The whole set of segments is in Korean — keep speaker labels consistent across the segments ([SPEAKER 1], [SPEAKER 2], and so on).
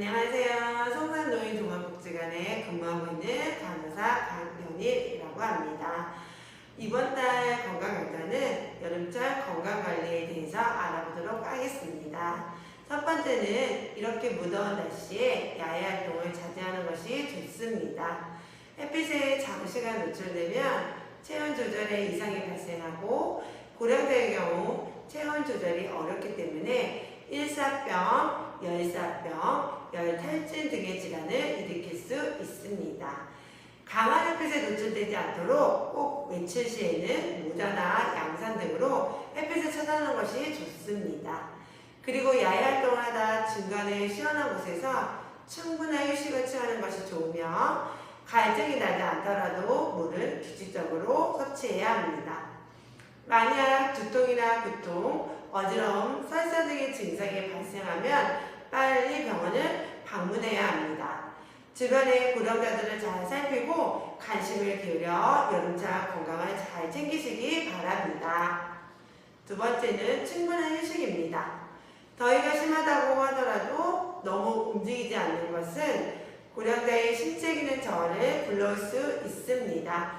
[SPEAKER 1] 안녕하세요. 성산노인 종합복지관에 근무하고 있는 간호사 강연일이라고 합니다. 이번 달 건강강좌는 여름철 건강관리에 대해서 알아보도록 하겠습니다. 첫 번째는 이렇게 무더운 날씨에 야외 활동을 자제하는 것이 좋습니다. 햇빛에 장시간 노출되면 체온 조절에 이상이 발생하고 고령자의 경우 체온 조절이 어렵기 때문에 일사병, 열사병, 있습니다. 강한 햇빛에 노출되지 않도록 꼭 외출 시에는 모자나 양산 등으로 햇빛을 차단하는 것이 좋습니다. 그리고 야외 활동을 하다 중간에 시원한 곳에서 충분한 휴식을 취하는 것이 좋으며 갈증이 나지 않더라도 물을 규칙적으로 섭취해야 합니다. 만약 두통이나 구통, 어지러움, 설사 등의 증상이 발생하면 빨리 병원을 방문해야 합니다. 주변의 고령자들을 잘 살피고 관심을 기울여 여름철 건강을 잘 챙기시기 바랍니다. 두 번째는 충분한 휴식입니다. 더위가 심하다고 하더라도 너무 움직이지 않는 것은 고령자의 신체 기능 저하를 불러올 수 있습니다.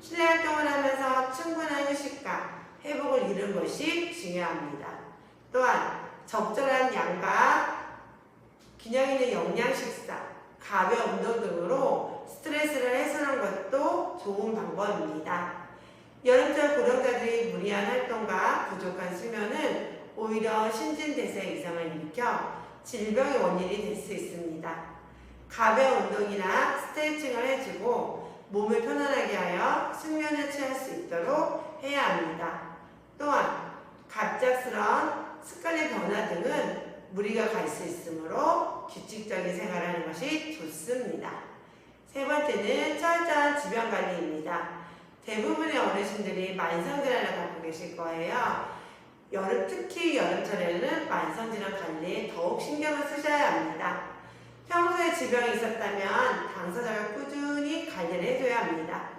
[SPEAKER 1] 실내 활동을 하면서 충분한 휴식과 회복을 이루는 것이 중요합니다. 또한 적절한 양과 균형 있는 영양 식사, 가벼운 운동 등으로 스트레스를 해소하는 것도 좋은 방법입니다. 여름철 고령자들이 무리한 활동과 부족한 수면은 오히려 신진대사 이상을 일으켜 질병의 원인이 될 수 있습니다. 가벼운 운동이나 스트레칭을 해주고 몸을 편안하게 하여 숙면을 취할 수 있도록 해야 합니다. 또한 갑작스런 습관의 변화 등은 무리가 갈 수 있으므로 규칙적인 생활을 하는 것이 좋습니다. 세 번째는 철저한 주변 관리입니다. 대부분의 어르신들이 만성질환을 갖고 계실 거예요. 여름, 특히 여름철에는 만성질환 관리에 더욱 신경을 쓰셔야 합니다. 평소에 지병이 있었다면 당사자가 꾸준히 관리를 해줘야 합니다.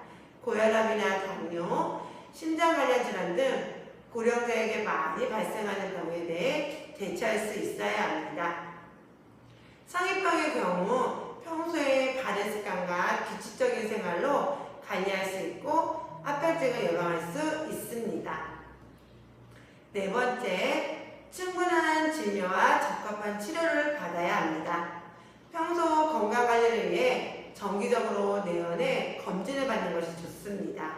[SPEAKER 1] 고혈압이나 당뇨, 심장 관련 질환 등 고령자에게 많이 발생하는 병에 대해 대처할 수 있어야 합니다. 성인병의 경우 평소에 바른 습관과 규칙적인 생활로 관리할 수 있고 합혈증을 예방할 수 있습니다. 네 번째, 충분한 진료와 적합한 치료를 받아야 합니다. 평소 건강 관리를 위해 정기적으로 내원에 검진을 받는 것이 좋습니다.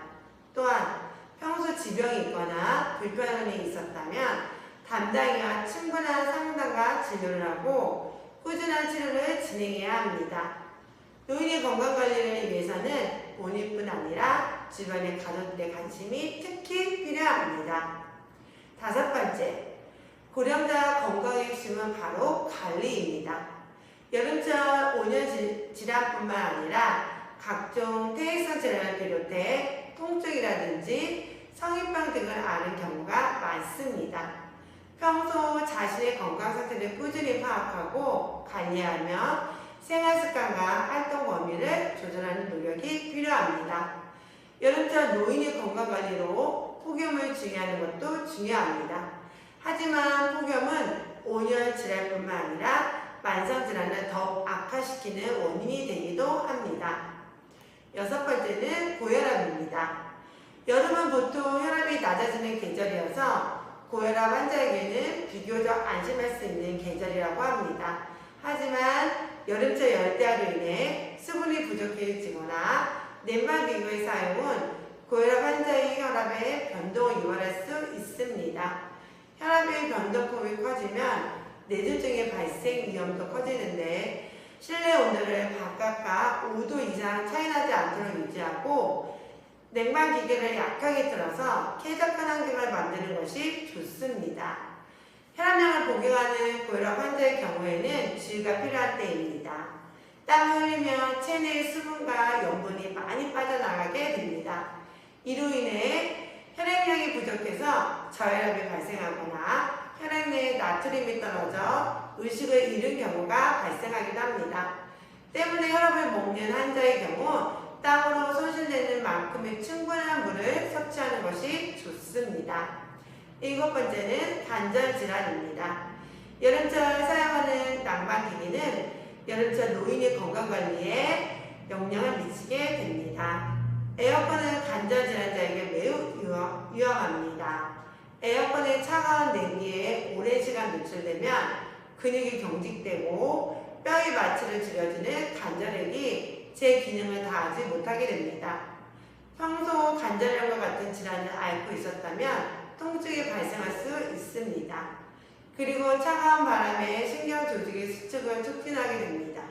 [SPEAKER 1] 또한 평소 지병이 있거나 불편함이 있었다면 담당이와 충분한 상담과 진료를 하고 꾸준한 치료를 진행해야 합니다. 노인의 건강 관리를 위해서는 본인뿐 아니라 주변의 가족들의 관심이 특히 필요합니다. 다섯 번째, 고령자 건강의 핵심은 바로 관리입니다. 여름철 온열 질환뿐만 아니라 각종 퇴행성 질환을 비롯해 통증이라든지 성인병 등을 앓는 경우가 많습니다. 평소 자신의 건강 상태를 꾸준히 파악하고 관리하며 생활 습관과 활동 범위를 조절하는 노력이 필요합니다. 여름철 노인의 건강 관리로 폭염을 중요하는 것도 중요합니다. 하지만 폭염은 온열 질환뿐만 아니라 만성 질환을 더욱 악화시키는 원인이 되기도 합니다. 여섯 번째는 고혈압입니다. 여름은 보통 혈압이 낮아지는 계절이어서 고혈압 환자에게는 비교적 안심할 수 있는 계절이라고 합니다. 하지만 여름철 열대야로 인해 수분이 부족해지거나 냉방기구의 사용은 고혈압 환자의 혈압의 변동을 유발할 수 있습니다. 혈압의 변동폭이 커지면 뇌졸중의 발생 위험도 커지는데 실내 온도를 바깥과 5도 이상 차이나지 않도록 유지하고 냉방 기계를 약하게 틀어서 쾌적한 환경을 만드는 것이 좋습니다. 혈압량을 복용하는 고혈압 환자의 경우에는 주의가 필요한 때입니다. 땀을 흘리면 체내의 수분과 염분이 많이 빠져나가게 됩니다. 이로 인해 혈액량이 부족해서 저혈압이 발생하거나 혈액 내에 나트륨이 떨어져 의식을 잃은 경우가 발생하기도 합니다. 때문에 혈압을 먹는 환자의 경우 땀으로 손실되는 만큼의 충분한 물을 섭취하는 것이 좋습니다. 일곱 번째는 관절 질환입니다. 여름철 사용하는 난방기기는 여름철 노인의 건강관리에 영향을 미치게 됩니다. 에어컨은 관절 질환자에게 매우 위험- 위험합니다. 에어컨의 차가운 냉기에 오랜 시간 노출되면 근육이 경직되고 뼈의 마취를 줄여주는 관절액이 제 기능을 다하지 못하게 됩니다. 평소 관절염과 같은 질환을 앓고 있었다면 통증이 발생할 수 있습니다. 그리고 차가운 바람에 신경 조직의 수축을 촉진하게 됩니다.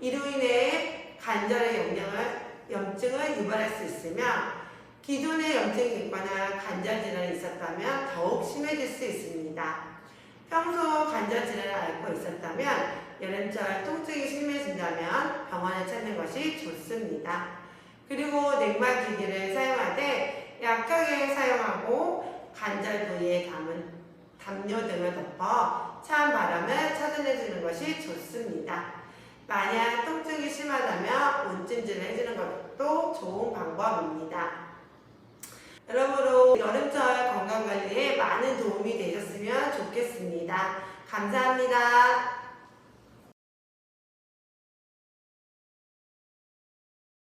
[SPEAKER 1] 이로 인해 관절의 영향을 염증을 유발할 수 있으며 기존의 염증이 있거나 관절 질환이 있었다면 더욱 심해질 수 있습니다. 평소 관절 질환을 앓고 있었다면 여름철 통증이 심해진다면 병원을 찾는 것이 좋습니다. 그리고 냉방 기기를 사용할 때 약하게 사용하고 관절 부위에 담은 담요 등을 덮어 차한 바람을 차단해주는 것이 좋습니다. 만약 통증이 심하다면 온찜질을 해주는 것도 좋은 방법입니다. 여러모로 여름철 건강관리에 많은 도움이 되셨으면 좋겠습니다. 감사합니다.